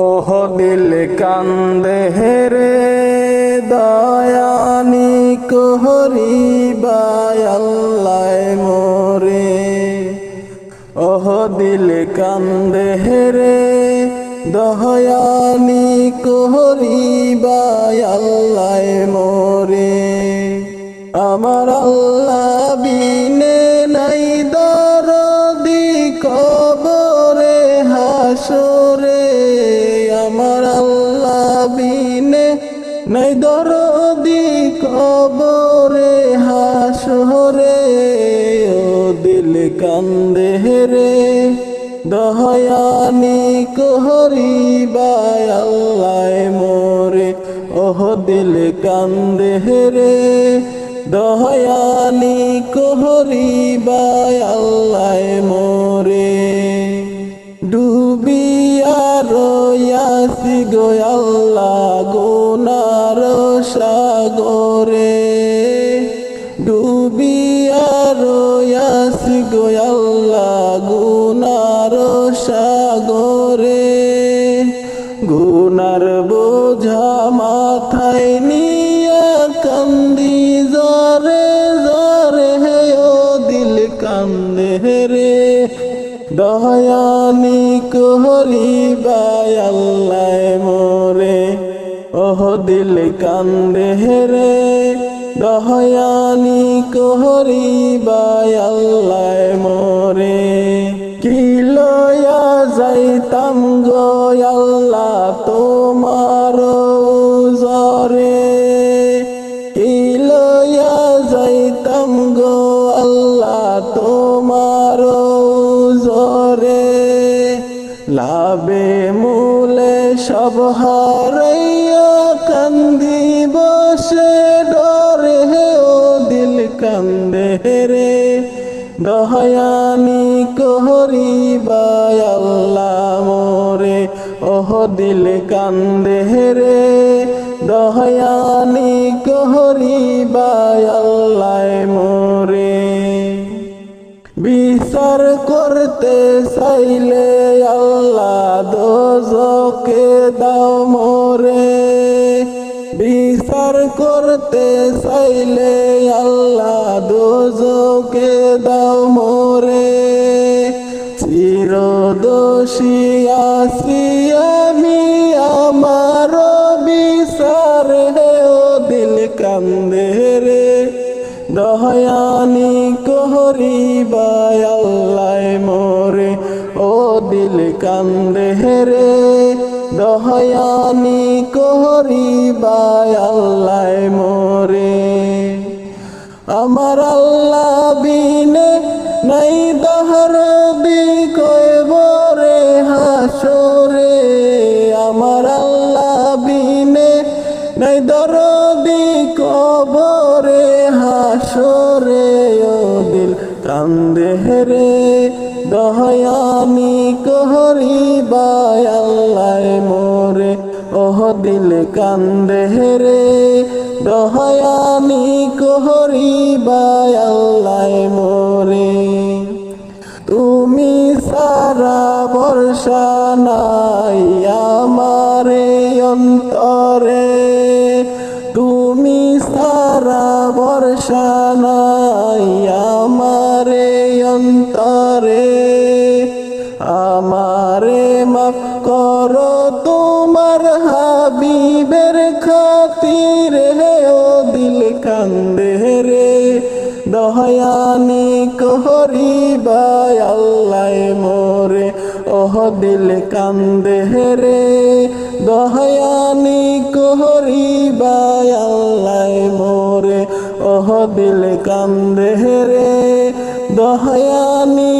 ওহ দিল কান্দে রে দয়ানি কোহরি বায়াল্লাই মোরে। ওহ দিল কান্দে রে দয়ানি কোহরি বায়াল্লাই মোরে। আমার আল্লাহ বিনে নাই দরদি কবরে দরদি কবরে হাসরে, ও দিল কান্দে রে। দহয়ানি কোহরি বায় আল্লাহ মোরে, ওহ দিল কান্দে রে। দহয়ানি কোহরি বায় আল্লাহ মোরে। ডুবিয়া রয়াসি গো রয়াসি গো আল্লাহ গুনার সাগরে। গুনার বোঝা মাথায় নিয়া কান্দি, জরে জরে, হে ও দিল কান্দে রে। দয়ানি কোহরি বায় আল্লাহ মোরে। ওহ দিল কান্দে রে দয়ানি কোহরি বায় আল্লাহ মোরে। কি লয়া যাইতাম গো আল্লাহ তোমার জরে কি লয়া যাইতাম গো লাভে মূলে সব কান্দি বসে, ডরে ও দিল কান্দে রে। দহয়ানি কোহরি বায় আল্লাহ মোরে, ওহ দিল কান্দে রে। দহয়ানি কোহরি বায় আল্লাহ মোরে। বিচার করতে চাইলে আল্লাহ দোজকে দাও মোরে। বিচার করতে চাইলে আল্লাহ দোজকে দাও মোরে। চিরদোষী আসি আমি আমার বিচার হে দিল কান্দে রে। দয়ানি কোহরি বায় আল্লাহ মোরে, ও দিল কান্দে রে দয়ানি কোহরি বায় আল্লাহ মোরে। আমার আল্লাহ বিনে নাই দহর দি কয়বরে কান্দে রে দহয়ানি কোহরি বায় আল্লাহ মোরে ওহ, দিল কান্দে রে দহয়ানি কোহরি বায় আল্লাহ মোরে তুমি সারা বর্ষা নাই আমারে অন্তরে। তুমি সারা বর্ষা নাই আমারে অন্তরে। আমারে মাফ করো তোমার হাবিবের খাতির, ও দিল কান্দে রে। দহয়ানি কোহরি বায় আল্লাহ মোরে, ওহ দিল কান্দে রে। দহয়ানি কোহরি ওহ দিলে কান্দে রে দহয়ানি